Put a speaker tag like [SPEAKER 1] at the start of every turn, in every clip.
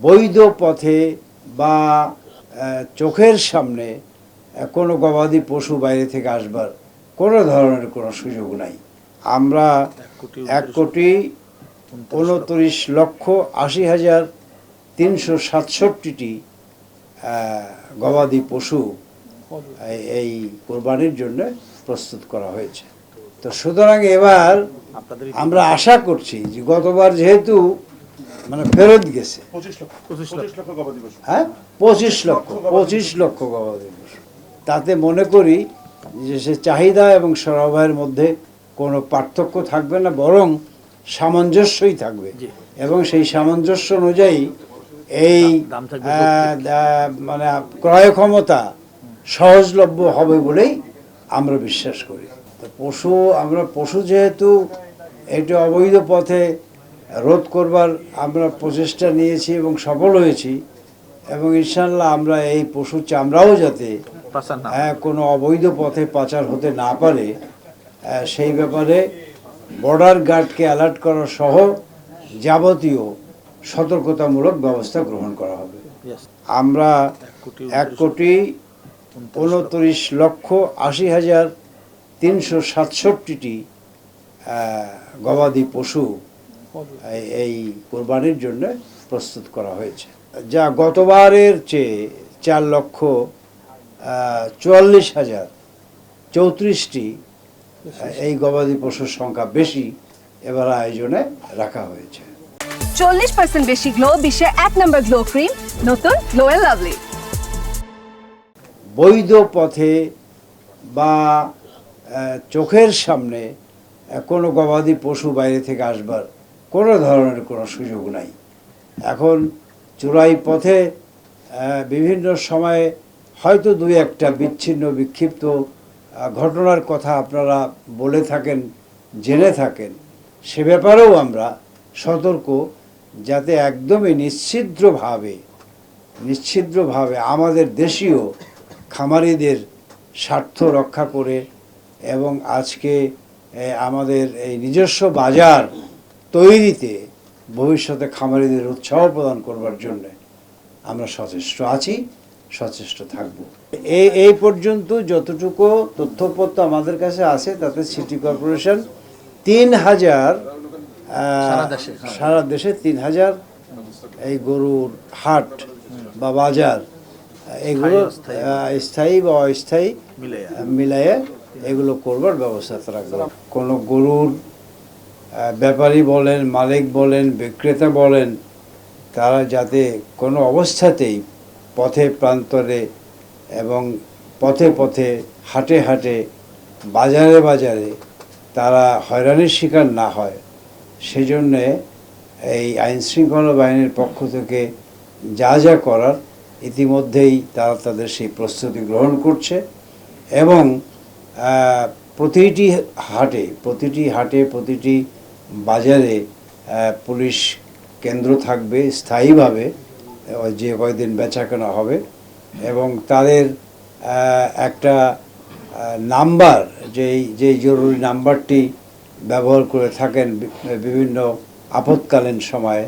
[SPEAKER 1] বৈধ পথে বা চোখের সামনে কোনো গবাদি পশু বাইরে থেকে আসবার কোনো ধরনের কোনো সুযোগ নাই। আমরা এক কোটি উনত্রিশ লক্ষ আশি হাজার তিনশো সাতষট্টিটি গবাদি পশু এই- এই কোরবানির জন্য প্রস্তুত করা হয়েছে। তো সুতরাং এবার আমরা আশা করছি যে গতবার যেহেতু মানে ফেরত গেছে।
[SPEAKER 2] পঁচিশ লক্ষ পঁচিশ লক্ষ। গবাদি পশু।
[SPEAKER 1] হ্যাঁ? পঁচিশ লক্ষ পঁচিশ লক্ষ গবাদি পশু। তাতে মনে করি যে সে চাহিদা এবং সরবরাহের মধ্যে কোনো পার্থক্য থাকবে না বরং সামঞ্জস্যই থাকবে। এবং সেই সামঞ্জস্য অনুযায়ী এই মানে ক্রয় ক্ষমতা সহজলভ্য হবে বলেই আমরা বিশ্বাস করি। পশু আমরা পশু যেহেতু এটা অবৈধ পথে রোধ করবার আমরা প্রচেষ্টা নিয়েছি এবং সফল হয়েছি এবং ইনশাল্লাহ আমরা এই পশু চামড়াও যাতে হ্যাঁ, কোনো অবৈধ পথে পাচার হতে না পারে সেই ব্যাপারে বর্ডার গার্ডকে অ্যালার্ট করা সহ যাবতীয় সতর্কতামূলক ব্যবস্থা গ্রহণ করা হবে। আমরা এক কোটি উনত্রিশ লক্ষ আশি হাজার তিনশো সাতষট্টিটি গবাদি পশু এই- এই কোরবানির জন্য প্রস্তুত করা হয়েছে। যা গতবারের চেয়ে চার লক্ষ চুয়াল্লিশ হাজার চৌত্রিশটি এই গবাদি পশুর সংখ্যা বেশি এবার আয়োজনে রাখা হয়েছে।
[SPEAKER 3] চল্লিশ পার্সেন্ট বেশি গ্লো বিশ্বে এক নম্বর গ্লো ক্রিম নতুন গ্লো এন্ড লাভলি।
[SPEAKER 1] বৈধ পথে বা চোখের সামনে কোনো গবাদি পশু বাইরে থেকে আসবার কোনো ধরনের কোনো সুযোগ নাই। এখন চোরাই পথে বিভিন্ন সময়ে হয়তো দুই একটা বিচ্ছিন্ন বিক্ষিপ্ত ঘটনার কথা আপনারা বলে থাকেন, জেনে থাকেন, সে ব্যাপারেও আমরা সতর্ক যাতে একদমই নিশ্চিদ্রভাবে নিশ্চিদ্রভাবে আমাদের দেশীয় খামারিদের স্বার্থ রক্ষা করে এবং আজকে আমাদের এই নিজস্ব বাজার তৈরিতে ভবিষ্যতে খামারিদের উৎসাহ প্রদান করবার জন্য আমরা সচেষ্ট আছি সচেষ্ট থাকব। এই এই পর্যন্ত যতটুকু তথ্যপত্র আমাদের কাছে আছে তাতে সিটি কর্পোরেশন তিন হাজার
[SPEAKER 4] সারা দেশে।
[SPEAKER 1] তিন হাজার এই গরুর হাট বা বাজার এগুলো স্থায়ী বা অস্থায়ী
[SPEAKER 4] মিলে
[SPEAKER 1] মিলাইয়ে এগুলো করবার ব্যবস্থা তারা কোনো গরুর ব্যাপারী বলেন, মালিক বলেন, বিক্রেতা বলেন, তারা যাতে কোনো অবস্থাতেই পথে প্রান্তরে এবং পথে পথে, হাটে হাটে, বাজারে বাজারে তারা হয়রানির শিকার না হয়। সেজন্যে এই আইনশৃঙ্খলা বাহিনীর পক্ষ থেকে যা যা করার, ইতিমধ্যেই তারা তাদের সেই প্রস্তুতি গ্রহণ করছে এবং প্রতিটি হাটে প্রতিটি হাটে, প্রতিটি বাজারে পুলিশ কেন্দ্র থাকবে স্থায়ীভাবে যে কয়দিন বেচাকেনা হবে এবং তাদের একটা নাম্বার যেই যেই জরুরি নাম্বারটি ব্যবহার করে থাকেন বিভিন্ন আপৎকালীন সময়ে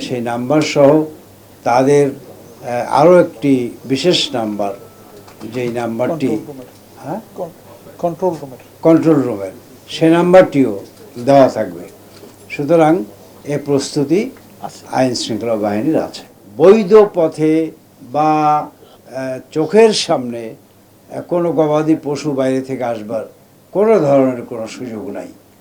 [SPEAKER 1] সেই নাম্বার সহ তাদের আরও একটি বিশেষ নাম্বার যেই নাম্বারটি হ্যাঁ?
[SPEAKER 2] কন্ট্রোল রুমের।
[SPEAKER 1] কন্ট্রোল রুমের। সে নাম্বারটিও দেওয়া থাকবে। সুতরাং এ প্রস্তুতি আইন শৃঙ্খলা বাহিনীর আছে। বৈধ পথে বা চোখের সামনে কোনো গবাদি পশু বাইরে থেকে আসবার কোনো ধরনের কোনো সুযোগ নাই।